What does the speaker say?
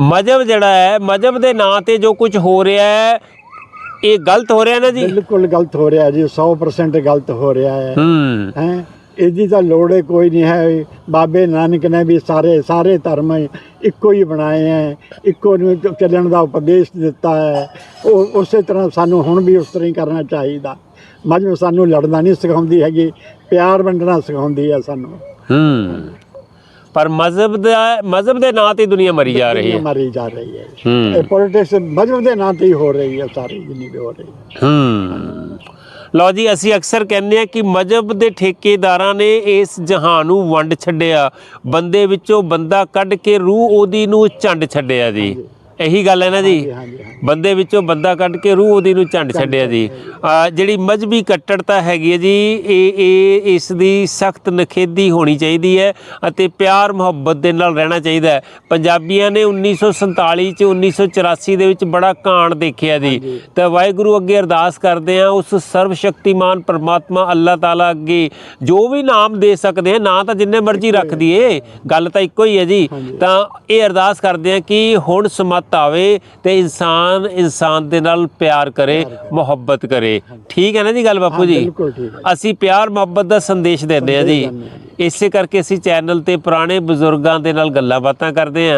ਮਜਬ ਜਿਹੜਾ ਹੈ ਮਜਬ ਦੇ ਨਾਂ ਤੇ ਜੋ ਕੁਝ ਹੋ ਰਿਹਾ ਹੈ ਇਹ ਗਲਤ ਹੋ ਰਿਹਾ ਨਾ ਜੀ? ਬਿਲਕੁਲ ਗਲਤ ਹੋ ਰਿਹਾ ਜੀ 100% ਗਲਤ ਹੋ ਰਿਹਾ ਹੈ। ਹੂੰ। ਹੈ? ਇਹਦੀ ਤਾਂ ਲੋੜ ਹੀ ਕੋਈ ਨਹੀਂ ਹੈ ਬਾਬੇ ਨਾਨਕ ਨੇ ਵੀ ਸਾਰੇ ਸਾਰੇ ਧਰਮ ਇੱਕੋ ਹੀ ਬਣਾਏ ਹੈ ਇੱਕੋ ਨੂੰ ਚੱਲਣ ਦਾ ਉਪਦੇਸ਼ ਦਿੱਤਾ ਹੈ। ਉਹ ਉਸੇ ਤਰ੍ਹਾਂ ਸਾਨੂੰ ਹੁਣ ਵੀ ਉਸ ਤਰ੍ਹਾਂ ਹੀ ਕਰਨਾ ਚਾਹੀਦਾ। ਮਜਬ ਸਾਨੂੰ ਲੜਨਾ ਨਹੀਂ ਸਿਖਾਉਂਦੀ ਹੈਗੀ ਪਿਆਰ ਵੰਡਣਾ ਸਿਖਾਉਂਦੀ ਹੈ ਸਾਨੂੰ। ਹੂੰ। ਪਰ ਮਜ਼ਹਬ ਦਾ ਮਜ਼ਹਬ ਦੇ ਨਾਂ ਤੇ ਦੁਨੀਆ ਮਰੀ ਜਾ ਰਹੀ ਹੈ। ਮਰੀ ਜਾ ਰਹੀ ਹੈ। ਇਹ ਪੋਲਿਟਿਕਸ ਮਜਬ ਦੇ ਨਾਂ ਤੇ ਹੀ ਹੋ ਰਹੀ ਹੈ ਸਾਰੀ ਜਿੰਨੀ ਵੀ ਹੋ ਰਹੀ ਹੈ। ਹੂੰ। ਲਓ ਜੀ ਅਸੀਂ ਅਕਸਰ ਕਹਿੰਦੇ ਆ ਕਿ ਮਜਬ ਦੇ ਠੇਕੇਦਾਰਾਂ ਨੇ ਇਸ ਜਹਾਨ ਨੂੰ ਵੰਡ ਛੱਡਿਆ। ਬੰਦੇ ਵਿੱਚੋਂ ਬੰਦਾ ਕੱਢ ਕੇ ਰੂਹ ਉਹਦੀ ਨੂੰ ਝੰਡ ਛੱਡਿਆ ਜੀ। ਇਹੀ ਗੱਲ ਹੈ ਨਾ ਜੀ। ਬੰਦੇ ਵਿੱਚੋਂ ਬੰਦਾ ਕੱਢ ਕੇ ਰੂਹ ਉਹਦੀ ਨੂੰ ਝੰਡ ਛੱਡਿਆ ਜੀ। ਜਿਹੜੀ ਮਜਬੀ ਕੱਟੜਤਾ ਹੈਗੀ ਹੈ ਜੀ ਇਹ ਇਹ ਇਸ ਦੀ ਸਖਤ ਨਖੇਦੀ ਹੋਣੀ ਚਾਹੀਦੀ ਹੈ ਅਤੇ ਪਿਆਰ ਮੁਹੱਬਤ ਦੇ ਨਾਲ ਰਹਿਣਾ ਚਾਹੀਦਾ ਹੈ। ਪੰਜਾਬੀਆਂ ਨੇ 1947 ਚ 1984 ਦੇ ਵਿੱਚ ਬੜਾ ਕਾਂਡ ਦੇਖਿਆ ਜੀ। ਤਾਂ ਵਾਹਿਗੁਰੂ ਅੱਗੇ ਅਰਦਾਸ ਕਰਦੇ ਆ ਉਸ ਸਰਵ ਸ਼ਕਤੀਮਾਨ ਪਰਮਾਤਮਾ ਅੱਲਾਹ ਤਾਲਾ ਅੱਗੇ ਜੋ ਵੀ ਨਾਮ ਦੇ ਸਕਦੇ ਆ ਨਾਂ ਤਾਂ ਜਿੰਨੇ ਮਰਜ਼ੀ ਰੱਖ ਦਈਏ ਗੱਲ ਤਾਂ ਇੱਕੋ ਹੀ ਹੈ ਜੀ। ਤਾਂ ਇਹ ਅਰਦਾਸ ਕਰਦੇ ਆ ਕਿ ਹੁਣ ਸਮਤ ਆਵੇ ਤੇ ਇਨਸਾਨ ਇਨਸਾਨ ਦੇ ਨਾਲ ਪਿਆਰ ਕਰੇ ਮੁਹੱਬਤ ਕਰੇ। ਠੀਕ ਹੈ ਨਾ ਜੀ ਗੱਲ ਬਾਪੂ ਜੀ? ਅਸੀਂ ਪਿਆਰ ਮੁਹੱਬਤ ਦਾ ਸੰਦੇਸ਼ ਦਿੰਦੇ ਆ ਜੀ। ਇਸੇ ਕਰਕੇ ਅਸੀਂ ਚੈਨਲ ਤੇ ਪੁਰਾਣੇ ਬਜ਼ੁਰਗਾਂ ਦੇ ਨਾਲ ਗੱਲਾਂ ਬਾਤਾਂ ਕਰਦੇ ਆ